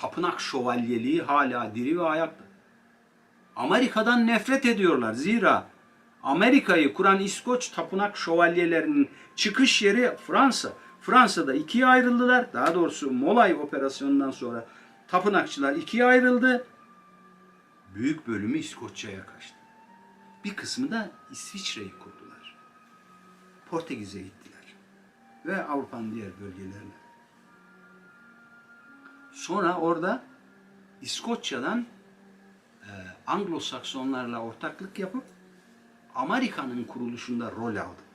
tapınak şövalyeliği hala diri ve ayakta. Amerika'dan nefret ediyorlar. Zira Amerika'yı kuran İskoç tapınak şövalyelerinin çıkış yeri Fransa. Fransa'da ikiye ayrıldılar. Daha doğrusu Molay operasyonundan sonra tapınakçılar ikiye ayrıldı. Büyük bölümü İskoçya'ya kaçtı. Bir kısmı da İsviçre'yi kurdular. Portekiz'e gittiler. Ve Avrupa'nın diğer bölgelerine. Sonra orada İskoçya'dan e, Anglo-Saksonlarla ortaklık yapıp Amerika'nın kuruluşunda rol aldılar.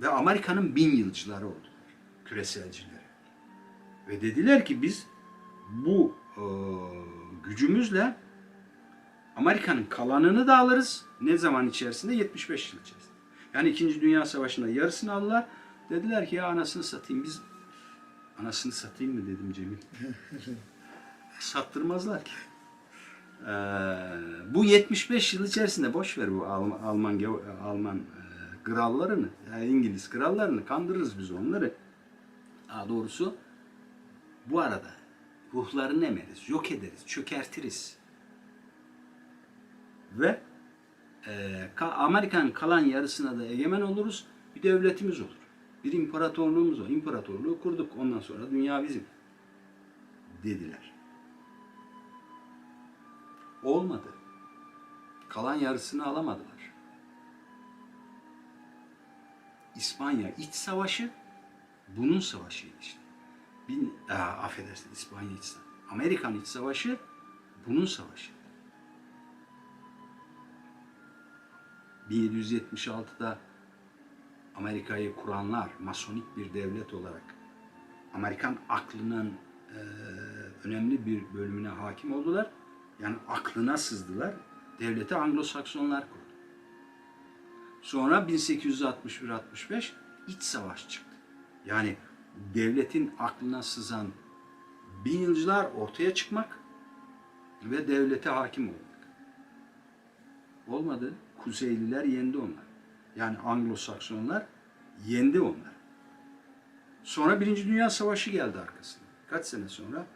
Ve Amerika'nın bin yılcıları oldular. Küreselcileri. Ve dediler ki biz bu e, gücümüzle Amerika'nın kalanını da alırız. Ne zaman içerisinde? 75 yıl içerisinde. Yani 2. Dünya Savaşı'nda yarısını aldılar. Dediler ki ya anasını satayım biz anasını satayım mı dedim Cemil. Sattırmazlar ki. Ee, bu 75 yıl içerisinde boş ver bu Alman Alman, Alman e, krallarını, yani İngiliz krallarını kandırırız biz onları. Daha doğrusu bu arada ruhlarını emeriz, yok ederiz, çökertiriz. Ve e, ka- Amerika'nın kalan yarısına da egemen oluruz. Bir devletimiz olur. Bir imparatorluğumuz var. İmparatorluğu kurduk. Ondan sonra dünya bizim. Dediler. Olmadı. Kalan yarısını alamadılar. İspanya iç savaşı bunun savaşıydı işte. Bin, aa, affedersin İspanya iç savaşı. Amerikan iç savaşı bunun savaşı. 1776'da Amerika'yı kuranlar masonik bir devlet olarak Amerikan aklının e, önemli bir bölümüne hakim oldular. Yani aklına sızdılar. Devleti Anglo-Saksonlar kurdu. Sonra 1861-65 iç savaş çıktı. Yani devletin aklına sızan bin yılcılar ortaya çıkmak ve devlete hakim olmak. Olmadı. Kuzeyliler yendi onlar. Yani Anglo-Saksonlar yendi onlar. Sonra Birinci Dünya Savaşı geldi arkasında. Kaç sene sonra?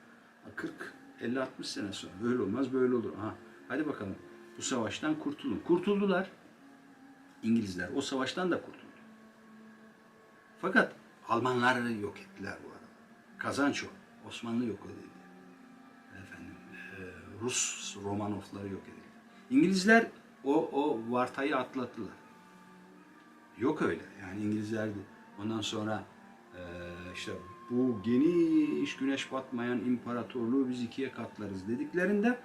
40, 50, 60 sene sonra. Böyle olmaz, böyle olur. Aha, hadi bakalım bu savaştan kurtulun. Kurtuldular. İngilizler o savaştan da kurtuldu. Fakat Almanları yok ettiler bu arada. Kazanç o. Osmanlı yok edildi. Efendim, e, Rus Romanovları yok edildi. İngilizler o, o vartayı atlattılar. Yok öyle. Yani İngilizler ondan sonra e, işte bu geniş güneş batmayan imparatorluğu biz ikiye katlarız dediklerinde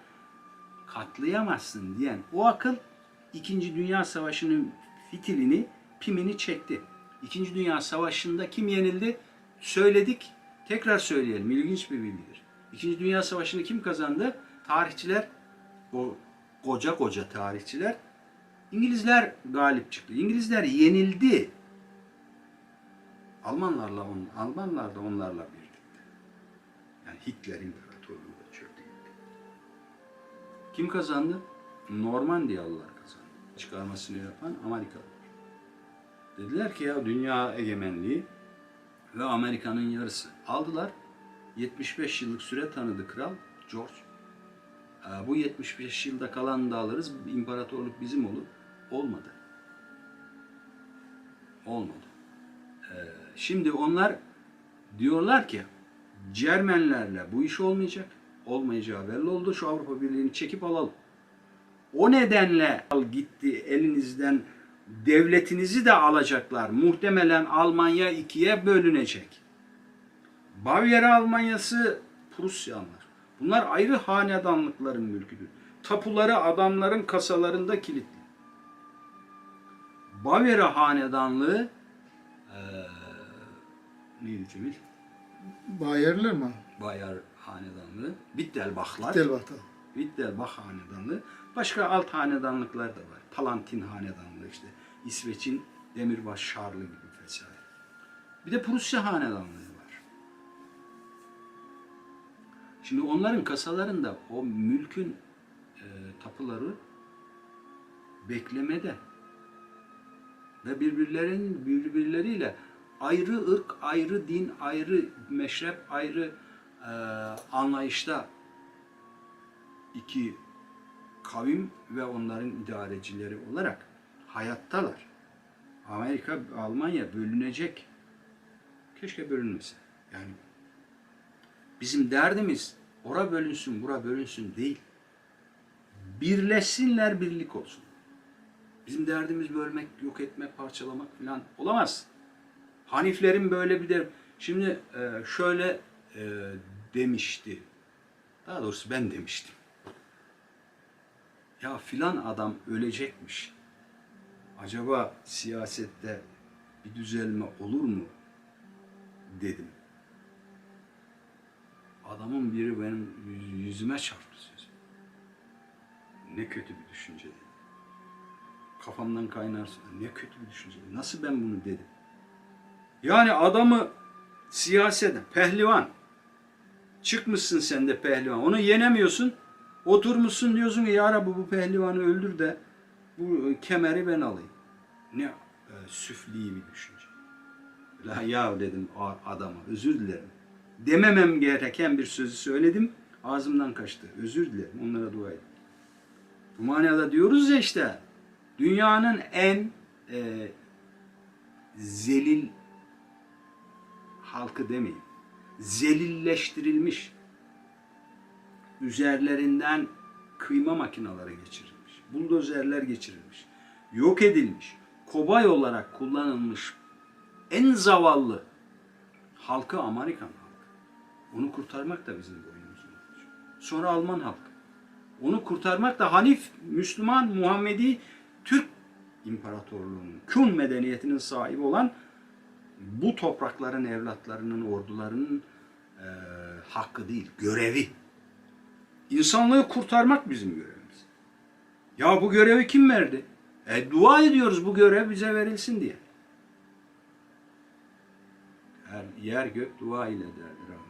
katlayamazsın diyen o akıl İkinci Dünya Savaşı'nın fitilini, pimini çekti. İkinci Dünya Savaşı'nda kim yenildi? Söyledik, tekrar söyleyelim. İlginç bir bilgidir. İkinci Dünya Savaşı'nı kim kazandı? Tarihçiler, o koca koca tarihçiler, İngilizler galip çıktı. İngilizler yenildi. Almanlarla on, Almanlar da onlarla birlikte. Yani Hitler İmparatorluğu da çöktü. Kim kazandı? Normandiyalılar kazandı. Çıkarmasını yapan Amerikalılar. Dediler ki ya dünya egemenliği ve Amerika'nın yarısı. Aldılar. 75 yıllık süre tanıdı kral George. Ee, Bu 75 yılda kalan da alırız. imparatorluk bizim olur. Olmadı. Olmadı. Ee, Şimdi onlar diyorlar ki Cermenlerle bu iş olmayacak. Olmayacağı belli oldu. Şu Avrupa Birliği'ni çekip alalım. O nedenle al gitti elinizden devletinizi de alacaklar. Muhtemelen Almanya ikiye bölünecek. Bavyera Almanyası Prusyalılar. Bunlar ayrı hanedanlıkların mülküdür. Tapuları adamların kasalarında kilitli. Bavyera hanedanlığı eee neydi Cemil? Bayerler mi? Bayar hanedanlığı, Bittelbachlar, Delbahta. Wittelbach hanedanlığı, başka alt hanedanlıklar da var. Palantin hanedanlığı işte, İsveç'in Demirbaş Şarlı gibi vesaire. Bir de Prusya hanedanlığı var. Şimdi onların kasalarında o mülkün e, tapuları beklemede ve birbirlerinin birbirleriyle ayrı ırk, ayrı din, ayrı meşrep, ayrı e, anlayışta iki kavim ve onların idarecileri olarak hayattalar. Amerika, Almanya bölünecek. Keşke bölünmese. Yani bizim derdimiz ora bölünsün, bura bölünsün değil. Birleşsinler, birlik olsun. Bizim derdimiz bölmek, yok etmek, parçalamak falan olamaz. Haniflerin böyle bir de şimdi e, şöyle e, demişti. Daha doğrusu ben demiştim. Ya filan adam ölecekmiş. Acaba siyasette bir düzelme olur mu? dedim. Adamın biri benim yüzüme çarptı sözü. Ne kötü bir düşünce dedi. Kafamdan kaynar ne kötü bir düşünce. Nasıl ben bunu dedim? Yani adamı siyasete, pehlivan. Çıkmışsın sen de pehlivan. Onu yenemiyorsun. Oturmuşsun diyorsun ki ya Rabbi bu pehlivanı öldür de bu kemeri ben alayım. Ne e, süfli bir düşünce. La ya dedim adama özür dilerim. Dememem gereken bir sözü söyledim. Ağzımdan kaçtı. Özür dilerim. Onlara dua edin. Bu manada diyoruz ya işte dünyanın en e, zelil halkı demeyin. Zelilleştirilmiş üzerlerinden kıyma makineleri geçirilmiş. Buldozerler geçirilmiş. Yok edilmiş. Kobay olarak kullanılmış en zavallı halkı Amerikan halkı. Onu kurtarmak da bizim boynumuzun. Sonra Alman halkı. Onu kurtarmak da Hanif, Müslüman, Muhammedi, Türk İmparatorluğu'nun, Kun medeniyetinin sahibi olan bu toprakların evlatlarının, ordularının eee, hakkı değil, görevi. İnsanlığı kurtarmak bizim görevimiz. Ya bu görevi kim verdi? E, dua ediyoruz bu görev bize verilsin diye. Her yer gök dua ile derdir. Rabbim.